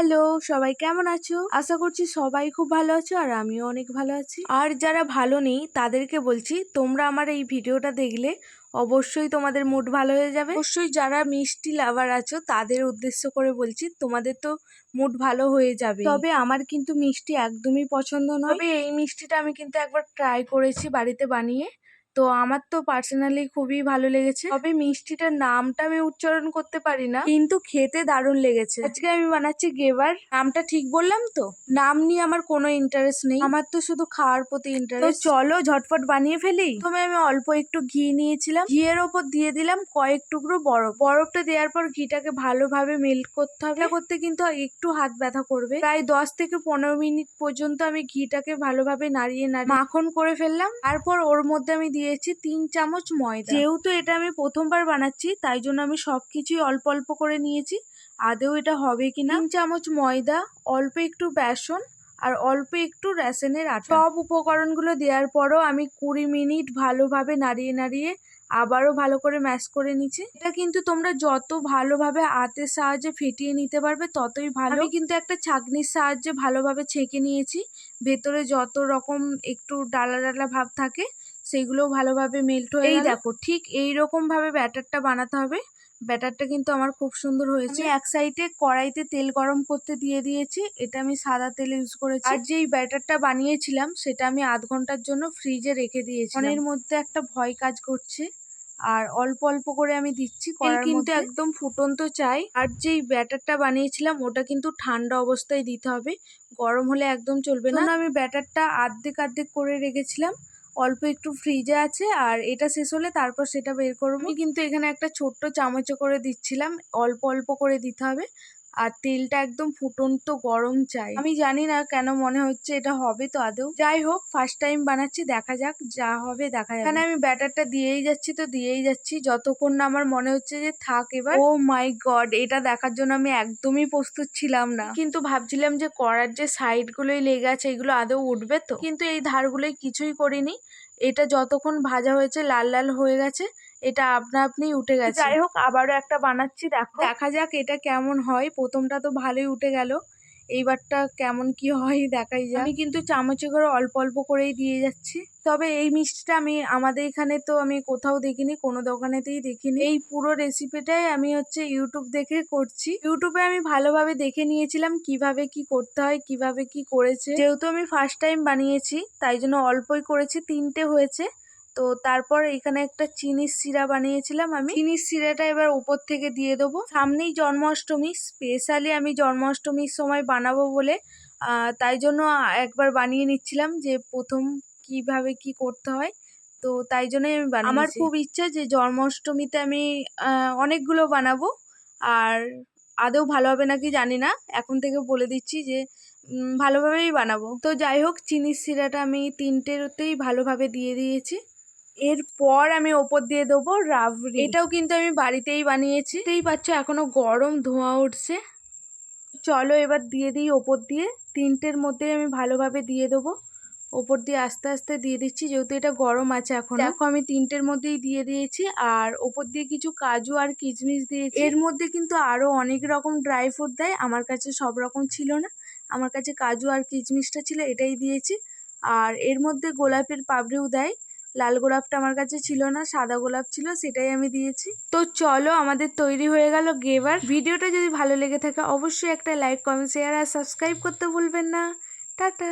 Hello, সবাই কেমন আছো? আশা করছি সবাই খুব ভালো আছো আর আমিও অনেক ভালো আছি। আর যারা ভালো নেই, তাদেরকে বলছি, তোমরা আমার এই ভিডিওটা দেখলে অবশ্যই তোমাদের মুড ভালো হয়ে যাবে। অবশ্যই যারা মিষ্টি লাভার আছো, তাদের উদ্দেশ্য করে বলছি, তোমাদের তো মুড ভালো হয়ে যাবে। তবে আমার কিন্তু মিষ্টি একদমই পছন্দ নয়। এই মিষ্টিটা আমি কিন্তু একবার ট্রাই করেছি বাড়িতে বানিয়ে। তো আমার তো পার্সোনালি খুবই ভালো লেগেছে। তবে মিষ্টিটার নামটা আমি উচ্চারণ করতে পারি না, কিন্তু খেতে দারুণ লেগেছে। আজকে আমি বানাচ্ছি গেবার নামটা ঠিক বললাম তো? নাম নিয়ে আমার কোনো ইন্টারেস্ট নেই। আমার তো শুধু খাওয়ার প্রতি ইন্টারেস্ট চলো ঝটফট বানিয়ে ফেলি। প্রথমে আমি অল্প একটু ঘি নিয়েছিলাম। ঘিয়ের ওপর দিয়ে দিলাম কয়েক টুকরো বরফ। বরফটা দেওয়ার পর ঘিটাকে ভালোভাবে মেল্ট করতে হবে। করতে কিন্তু একটু হাত ব্যথা করবে। প্রায় দশ থেকে পনেরো মিনিট পর্যন্ত আমি ঘিটাকে ভালোভাবে নাড়িয়ে নাড়িয়ে মাখন করে ফেললাম। তারপর ওর মধ্যে আমি দিয়েছি তিন চামচ ময়দা। যেহেতু এটা আমি প্রথমবার বানাচ্ছি তাই জন্য আমি সবকিছুই অল্প অল্প করে নিয়েছি। আদেও এটা হবে কিনা? তিন চামচ ময়দা অল্প একটু বেসন আর অল্প একটু রেশনের আটা। সব উপকরণগুলো দেওয়ার পরও আমি কুড়ি মিনিট ভালোভাবে নাড়িয়ে নাড়িয়ে আবারও ভালো করে ম্যাশ করে নিচ্ছি। এটা কিন্তু তোমরা যত ভালোভাবে হাতের সাহায্যে ফেটিয়ে নিতে পারবে ততই ভালো। আমি কিন্তু একটা ছাঁকনির সাহায্যে ভালোভাবে ছেঁকে নিয়েছি। ভেতরে যত রকম একটু ডালা ডালা ভাব থাকে সেগুলোও ভালোভাবে মেল্ট হয়ে এই দেখো ঠিক এই রকম ভাবে ব্যাটারটা বানাতে হবে। ব্যাটারটা কিন্তু আমার খুব সুন্দর হয়েছে। এক সাইডে কড়াইতে তেল গরম করতে দিয়ে দিয়েছি। এটা আমি সাদা তেল ইউজ করেছি। আর যেই ব্যাটারটা বানিয়েছিলাম সেটা আমি আধ ঘণ্টার জন্য ফ্রিজে রেখে দিয়েছি এর মধ্যে একটা ভয় কাজ করছে। আর অল্প অল্প করে আমি দিচ্ছি কিন্তু একদম ফুটন্ত চাই। আর যেই ব্যাটারটা বানিয়েছিলাম ওটা কিন্তু ঠান্ডা অবস্থায় দিতে হবে। গরম হলে একদম চলবে না। আমি ব্যাটারটা আর্ধেক আর্ধেক করে রেখেছিলাম। অল্প একটু ফ্রিজে আছে, আর এটা শেষ হলে তারপর সেটা বের করব। কিন্তু এখানে একটা ছোট্ট চামচে করে দিচ্ছিলাম, অল্প অল্প করে দিতে হবে। আর তেলটা একদম ফুটন্ত গরম চাই। আমি জানি না কেন মনে হচ্ছে এটা হবে তো আদৌ। যাই হোক ফার্স্ট টাইম বানাচ্ছি, দেখা যাক যা হবে, দেখা যাক এখানে আমি ব্যাটারটা দিয়েই যাচ্ছি তো দিয়েই যাচ্ছি, যতক্ষণ না আমার মনে হচ্ছে যে থাক এবার। ও মাই গড এটা দেখার জন্য আমি একদমই প্রস্তুত ছিলাম না। কিন্তু ভাবছিলাম যে করার যে সাইড গুলোই লেগে আছে, এগুলো আদৌ উঠবে তো। কিন্তু এই ধারগুলোই কিছুই করিনি। এটা যতক্ষণ ভাজা হয়েছে, লাল লাল হয়ে গেছে। এটা আপনা আপনি উঠে গেছে। যাই হোক আবারও একটা বানাচ্ছি দেখো। দেখা যাক এটা কেমন হয়। প্রথমটা তো ভালোই উঠে গেল। এইবারটা কেমন কি হয় দেখাই যায় আমি কিন্তু চামচে করে অল্প অল্প করেই দিয়ে যাচ্ছি। তবে এই মিষ্টিটা আমি আমাদের এখানে তো আমি কোথাও দেখিনি কোনো দোকানেতেই দেখিনি। এই পুরো রেসিপিটাই আমি হচ্ছে ইউটিউব দেখে করছি। ইউটিউবে আমি ভালোভাবে দেখে নিয়েছিলাম কীভাবে কি করতে হয় কীভাবে কি করেছে। যেহেতু আমি ফার্স্ট টাইম বানিয়েছি তাই জন্য অল্পই করেছি তিনটে হয়েছে। তো তারপর এখানে একটা চিনির শিরা বানিয়েছিলাম আমি। চিনির শিরাটা এবার উপর থেকে দিয়ে দেবো। সামনেই জন্মাষ্টমী স্পেশালি আমি জন্মাষ্টমীর সময় বানাবো বলে তাই জন্য একবার বানিয়ে নিচ্ছিলাম যে প্রথম কীভাবে কি করতে হয়। তো তাই জন্যই আমি বানাই আমার খুব ইচ্ছা যে জন্মাষ্টমীতে আমি অনেকগুলো বানাবো। আর আদৌ ভালো হবে নাকি জানি না। এখন থেকে বলে দিচ্ছি যে ভালোভাবেই বানাবো। তো যাই হোক চিনির শিরাটা আমি তিনটেতেই ভালোভাবে দিয়ে দিয়েছি। এরপর আমি ওপর দিয়ে দেবো রাবড়ি। এটাও কিন্তু আমি বাড়িতেই বানিয়েছি। তেই পাচ্ছ এখনও গরম ধোঁয়া উঠছে। চলো এবার দিয়ে দিই ওপর দিয়ে। তিনটের মধ্যে আমি ভালোভাবে দিয়ে দেবো। ওপর দিয়ে আস্তে আস্তে দিয়ে দিচ্ছি যেহেতু এটা গরম আছে এখন। দেখো আমি তিনটের মধ্যেই দিয়ে দিয়েছি আর ওপর দিয়ে কিছু কাজু আর কিচমিচ দিয়েছি। এর মধ্যে কিন্তু আরও অনেক রকম ড্রাই ফ্রুট দেয় আমার কাছে সব রকম ছিল না। আমার কাছে কাজু আর কিচমিচটা ছিল এটাই দিয়েছি। আর এর মধ্যে গোলাপের পাপড়িও দেয় লাল গোলাপটা আমার কাছে ছিল না, সাদা গোলাপ ছিল, সেটাই আমি দিয়েছি। তো চলো আমাদের তৈরি হয়ে গেল গেবার। ভিডিওটা যদি ভালো লেগে থাকে, অবশ্যই একটা লাইক কমেন্ট শেয়ার আর সাবস্ক্রাইব করতে ভুলবেন না। টাটা!